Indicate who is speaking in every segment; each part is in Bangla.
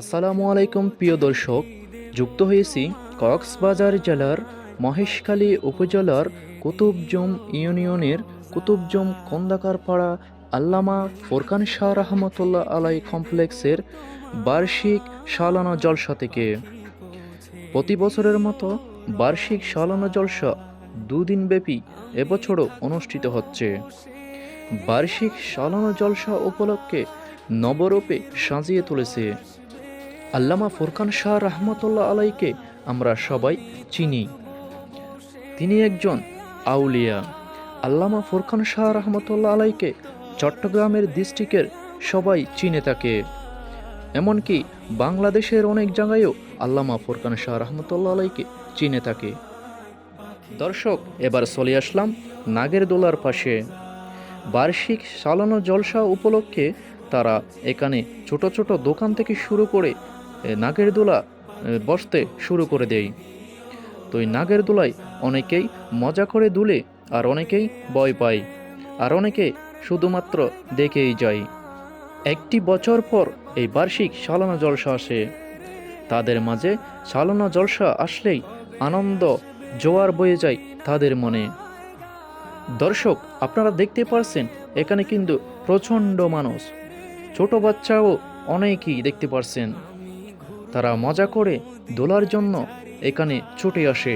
Speaker 1: আসসালামু আলাইকুম, প্রিয় দর্শক। যুক্ত হয়েছি কক্সবাজার জেলার মহেশখালী উপজেলার কুতুবজম ইউনিয়নের কুতুবজম কন্দাকার পাড়া আল্লামা ফোরকান শাহ রহমতুল্লাহ আলাই কমপ্লেক্সের বার্ষিক সালানা জলসা থেকে। প্রতি বছরের মতো বার্ষিক সালানা জলসা দুদিন ব্যাপী এবছরও অনুষ্ঠিত হচ্ছে। বার্ষিক সালানা জলসা উপলক্ষে নবরূপে সাজিয়ে তুলেছে আল্লামা ফুরকান শাহ রহমতুল্লাহ আলাইকে আমরা সবাই চিনি। তিনি একজন আউলিয়া। আল্লামা ফুরকান শাহ রহমতুল্লাহ আলাইকে চট্টগ্রামের ডিস্ট্রিক্টের সবাই চিনে থাকে। এমনকি বাংলাদেশের অনেক জায়গায়ও আল্লামা ফুরকান শাহ রহমতুল্লাহ আলাইকে চিনে থাকে। দর্শক, এবার চলে আসলাম নাগের দোলার পাশে। বার্ষিক সালানো জলসা উপলক্ষে তারা এখানে ছোট ছোট দোকান থেকে শুরু করে নাগের দোলা বসতে শুরু করে দেয় তো এই নাগের দোলায় অনেকেই মজা করে দুলে আর অনেকেই ভয় পায়। আর অনেকে শুধুমাত্র দেখেই যায়। একটি বছর পর এই বার্ষিক সালানা জলসা আসে। তাদের মাঝে সালানা জলসা আসলেই আনন্দ জোয়ার বয়ে যায় তাদের মনে। দর্শক, আপনারা দেখতে পারছেন, এখানে কিন্তু প্রচণ্ড মানুষ। ছোট বাচ্চাও অনেকেই দেখতে পারছেন। তারা মজা করে দোলার জন্য এখানে ছুটে আসে।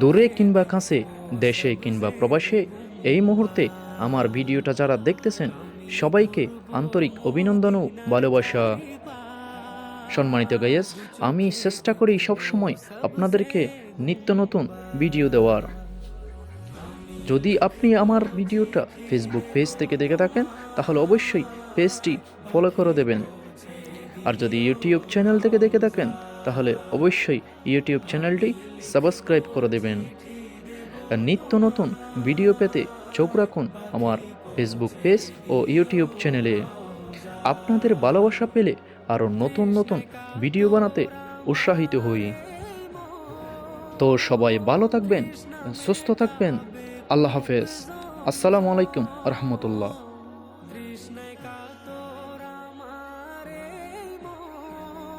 Speaker 1: দূরে কিংবা কাছে, দেশে কিংবা প্রবাসে, এই মুহূর্তে আমার ভিডিওটা যারা দেখতেছেন, সবাইকে আন্তরিক অভিনন্দন ও ভালোবাসা। সম্মানিত গাইয়াস আমি চেষ্টা করি সবসময় আপনাদেরকে নিত্য নতুন ভিডিও দেওয়ার। যদি আপনি আমার ভিডিওটা ফেসবুক পেজ থেকে দেখে থাকেন, তাহলে অবশ্যই পেজটি ফলো করে দেবেন। আর যদি ইউটিউব চ্যানেল থেকে দেখে থাকেন, তাহলে অবশ্যই ইউটিউব চ্যানেলটি সাবস্ক্রাইব করে দেবেন। নিত্য নতুন ভিডিও পেতে চোখ রাখুন আমার ফেসবুক পেজ ও ইউটিউব চ্যানেলে আপনাদের ভালোবাসা পেলে আরও নতুন নতুন ভিডিও বানাতে উৎসাহিত হই। তো সবাই ভালো থাকবেন, সুস্থ থাকবেন, আল্লাহ হাফেজ। আসসালামু আলাইকুম রহমতুল্লাহ